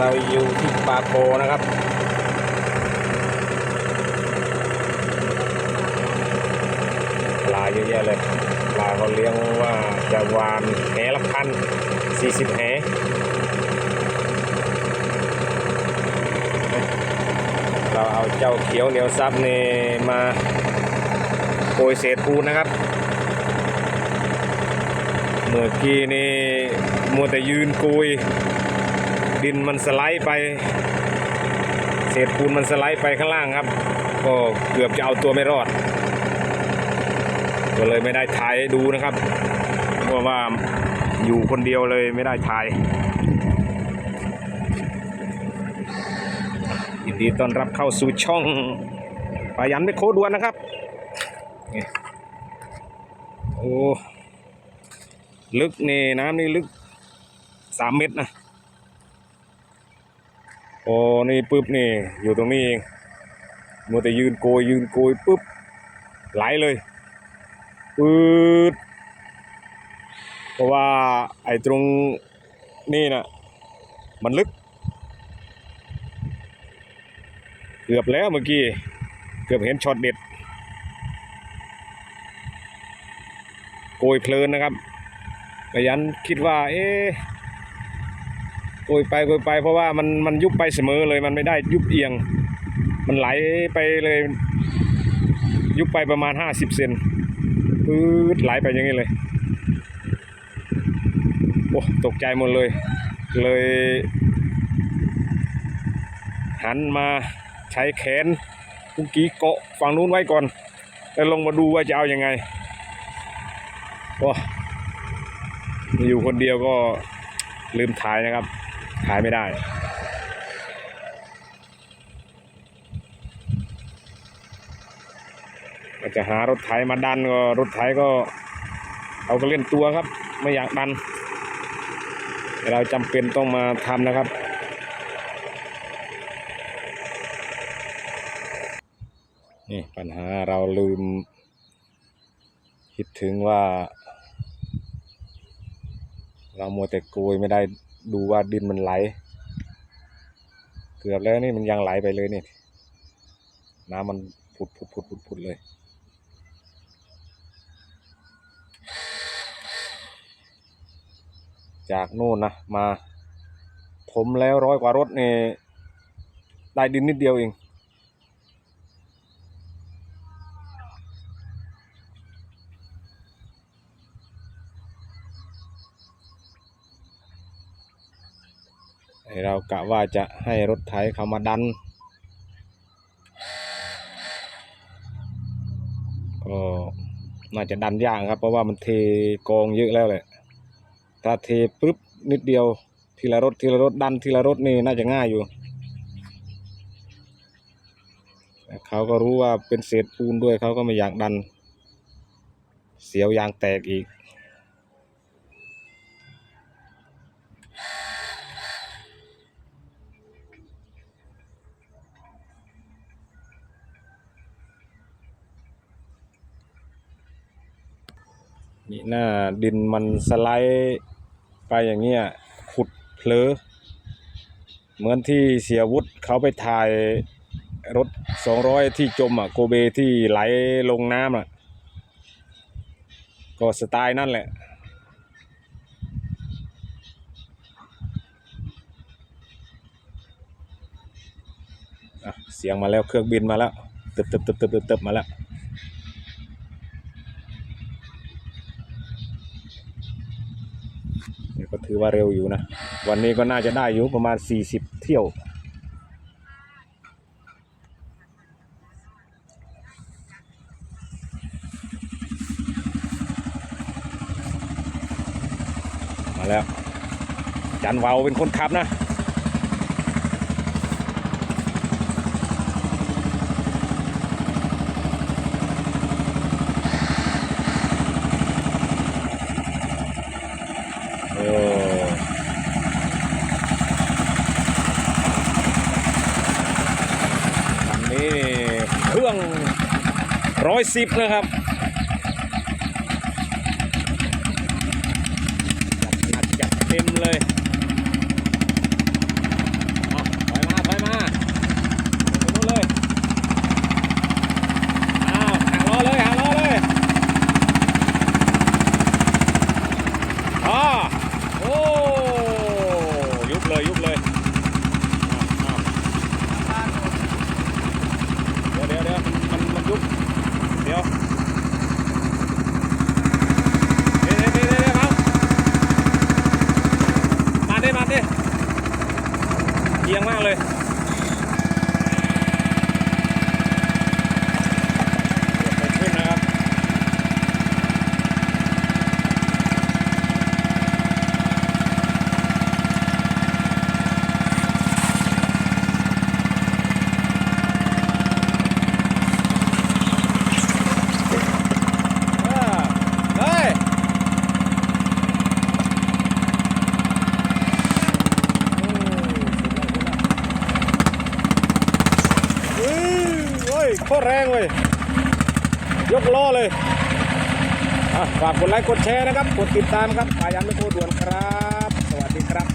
เราอยู่ที่ปาโกนะครับ ปลาเยอะแยะเลย ปลาเขาเลี้ยงว่าจะวานแหละพันสี่สิบแหเราเอาเจ้าเขียวเหนียวซับนี่มาโปรยเศษปูนนะครับเมื่อกี้นี่มัวแต่ยืนกุย ดินมันสไลด์ไป เศษปูนมันสไลด์ไปข้างล่างครับ ก็เกือบจะเอาตัวไม่รอด ก็เลยไม่ได้ถ่ายดูนะครับ เพราะว่าอยู่คนเดียวเลยไม่ได้ถ่ายยินดีต้อนรับเข้าสู่ช่องปายันไม่โคดวนนะครับโอ้ลึกนี่น้ำนี่ลึกสามเมตรนะ โอ้นี่ปุ๊บนี่อยู่ตรงนี้เองมัวแต่ยืนโกยยืนโกยปุ๊บไหลเลยปืดเพราะว่าไอ้ตรงนี่นะมันลึก เกือบแล้วเมื่อกี้ เกือบเห็นช็อตเด็ด โกยเพลินนะครับกยันคิดว่า เอ๊ะ โกยไปโกยไป เพราะว่ามันมันยุบไปเสมอเลยมันไม่ได้ยุบเอียง มันไหลไปเลย ยุบไปประมาณห้าสิบเซนปื๊ดไหลไปอย่างนี้เลยโอ้ตกใจหมดเลย เลย หันมาใช้แขนกุงกี้เกาะฝั่งนู้นไว้ก่อน แล้วลงมาดูว่าจะเอาอยัางไงโอ้อยู่คนเดียวก็ลืมถ่ายนะครับ ถ่ายไม่ได้ ก็จะหารถไถมาดันก็รถไถก็เอาก็เล่นตัวครับ ไม่อยากดัน เราจำเป็นต้องมาทำนะครับนี่ปัญหาเราลืม คิดถึงว่า เรามัวแต่โกยไม่ได้ ดูว่าดินมันไหล เกือบแล้วนี่มันยังไหลไปเลยนี่ น้ำมันผุดผุดผุดผุดผุดเลย จากโน่นนะมา ผมแล้วร้อยกว่ารถนี่ได้ดินนิดเดียวเอง เรากะว่าจะให้รถไถเขามาดัน ก็น่าจะดันยากครับ เพราะว่ามันเทกองเยอะแล้วแหละ ถ้าเทปุ๊บนิดเดียวทีละรถทีละรถดันทีละรถนี่น่าจะง่ายอยู่ เขาก็รู้ว่าเป็นเศษปูนด้วยเขาก็ไม่อยากดัน เสียวยางแตกอีก นี่หน้าดินมันสไลด์ไปอย่างเงี้ยขุดเพลอเหมือนที่เสียวุฒเขาไปถ่ายรถสองร้อยที่จมอะโกเบที่ไหลลงน้ำอะ ก็สไตล์นั่นแหละ เสียงมาแล้วเครื่องบินมาแล้วตึบตึบตึบตึบตึบตึบมาแล้ว เดี๋ยวก็ ถือว่าเร็วอยู่นะ วันนี้ก็น่าจะได้อยู่ประมาณ 40 เที่ยว มาแล้ว จันวาวเป็นคนขับนะ โอ้อันนี้เครื่องร้ อยสิบนะครับจัดหนักจัดเต็มเลย เอียงมากเลยเกิดขึ้นนะครับ อ่าได้อืมโอ้ ยโคตรแรงเว้ยยกล้อเลยฝากกดไลค์กดแชร์นะครับ กดติดตามครับพยายามไม่โคด่วนครับ สวัสดีครับ